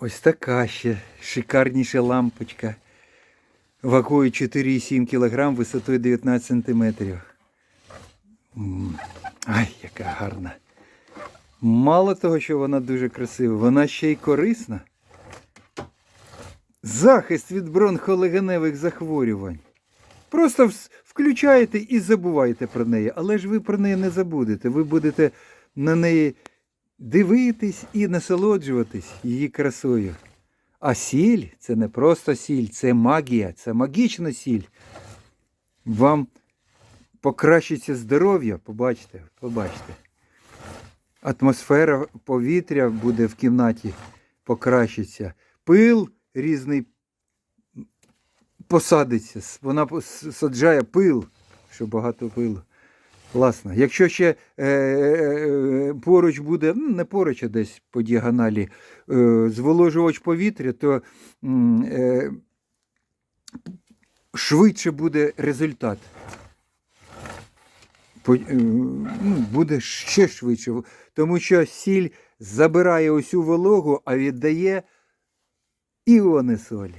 Ось така ще шикарніша лампочка. Вагою 4,7 кг, висотою 19 см. Ай, яка гарна. Мало того, що вона дуже красива, вона ще й корисна. Захист від бронхолегеневих захворювань. Просто включаєте і забуваєте про неї. Але ж ви про неї не забудете. Ви будете на неї дивитись і насолоджуватись її красою. А сіль це не просто сіль, це магія, це магічна сіль. Вам покращиться здоров'я, побачите, побачите. Атмосфера повітря буде в кімнаті покращиться. Пил різний посадиться. Вона саджає пил, що багато пилу. Класно. Якщо ще е, е, поруч буде, ну не поруч, а десь по діагоналі, е, зволожувач повітря, то е, швидше буде результат. По- е, ну, буде ще швидше, тому що сіль забирає усю вологу, а віддає іони солі.